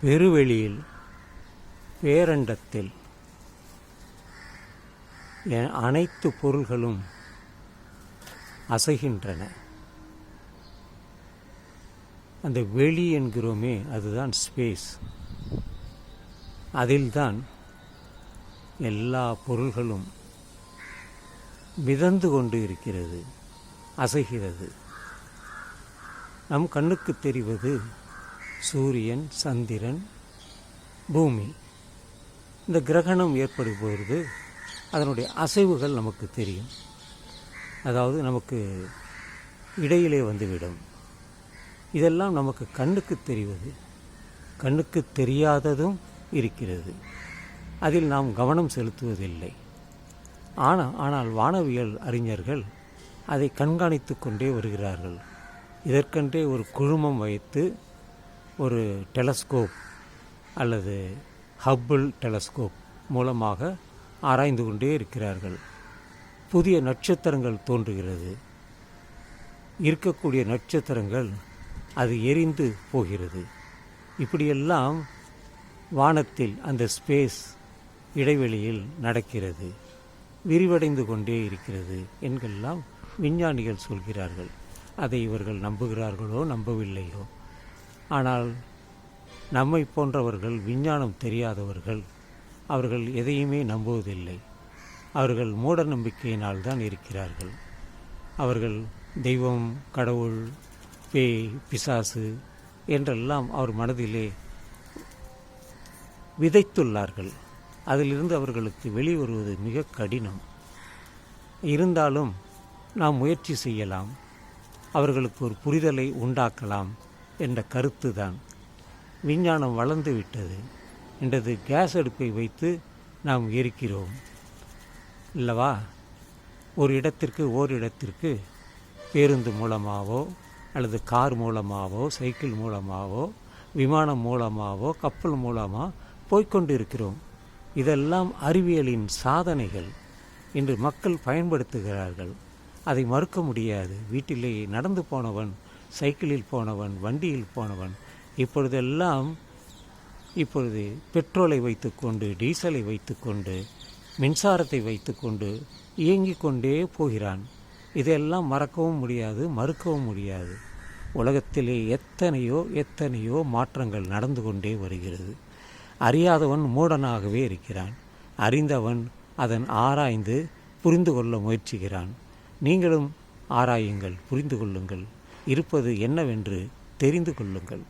பெருவெளியில் பேரண்டத்தில் அனைத்து பொருள்களும் அசைகின்றன. அந்த வெளி என்கிறோமே அதுதான் ஸ்பேஸ் அதில்தான் எல்லா பொருள்களும் மிதந்து கொண்டு இருக்கிறது அசைகிறது. நம் கண்ணுக்கு தெரிவது சூரியன் சந்திரன் பூமி. இந்த கிரகணம் ஏற்படும் அதனுடைய அசைவுகள் நமக்கு தெரியும். அதாவது நமக்கு இடையிலே வந்துவிடும். இதெல்லாம் நமக்கு கண்ணுக்கு தெரிவது கண்ணுக்கு தெரியாததும் இருக்கிறது. அதில் நாம் கவனம் செலுத்துவதில்லை. ஆனால் ஆனால் வானவியல் அறிஞர்கள் அதை கண்காணித்து கொண்டே வருகிறார்கள். இதற்கென்றே ஒரு குழுமம் வைத்து ஒரு டெலஸ்கோப் அல்லது ஹப்பிள் டெலஸ்கோப் மூலமாக ஆராய்ந்து கொண்டே இருக்கிறார்கள். புதிய நட்சத்திரங்கள் தோன்றுகிறது. இருக்கக்கூடிய நட்சத்திரங்கள் அது எரிந்து போகிறது. இப்படியெல்லாம் வானத்தில் அந்த ஸ்பேஸ் இடைவெளியில் நடக்கிறது. விரிவடைந்து கொண்டே இருக்கிறது என்கெல்லாம் விஞ்ஞானிகள் சொல்கிறார்கள். அதை இவர்கள் நம்புகிறார்களோ நம்பவில்லையோ? ஆனால் நம்மை போன்றவர்கள் விஞ்ஞானம் தெரியாதவர்கள் அவர்கள் எதையுமே நம்புவதில்லை. அவர்கள் மூட நம்பிக்கையினால் தான் இருக்கிறார்கள். அவர்கள் தெய்வம் கடவுள் பேய் பிசாசு என்றெல்லாம் அவர் மனதிலே விதைத்துள்ளார்கள். அதிலிருந்து அவர்களுக்கு வெளிவருவது மிக கடினம். இருந்தாலும் நாம் முயற்சி செய்யலாம். அவர்களுக்கு ஒரு புரிதலை உண்டாக்கலாம். என்ற கருத்து தான் விஞ்ஞானம் வளர்ந்து விட்டது என்றது கேஸ் அடுப்பை வைத்து நாம் எரிக்கிறோம். இல்லவா? ஒரு இடத்திற்கு ஓரிடத்திற்கு பேருந்து மூலமாகவோ அல்லது கார் மூலமாகவோ சைக்கிள் மூலமாகவோ விமானம் மூலமாகவோ கப்பல் மூலமாக போய்க்கொண்டு இருக்கிறோம் இதெல்லாம் அறிவியலின் சாதனைகள் இன்று மக்கள் பயன்படுத்துகிறார்கள். அதை மறுக்க முடியாது. வீட்டிலேயே நடந்து போனவன் சைக்கிளில் போனவன் வண்டியில் போனவன் இப்பொழுதெல்லாம் இப்பொழுது பெட்ரோலை வைத்துக்கொண்டு டீசலை வைத்துக்கொண்டு மின்சாரத்தை வைத்துக்கொண்டு இயங்கிக் கொண்டே போகிறான். இதெல்லாம் மறக்கவும் முடியாது மறுக்கவும் முடியாது. உலகத்திலே எத்தனையோ எத்தனையோ மாற்றங்கள் நடந்து கொண்டே வருகிறது. அறியாதவன் மூடனாகவே இருக்கிறான். அறிந்தவன் அதன் ஆராய்ந்து புரிந்து கொள்ள முயற்சிக்கிறான். நீங்களும் ஆராயுங்கள் புரிந்து கொள்ளுங்கள். இருப்பது என்னவென்று தெரிந்து கொள்ளுங்கள்.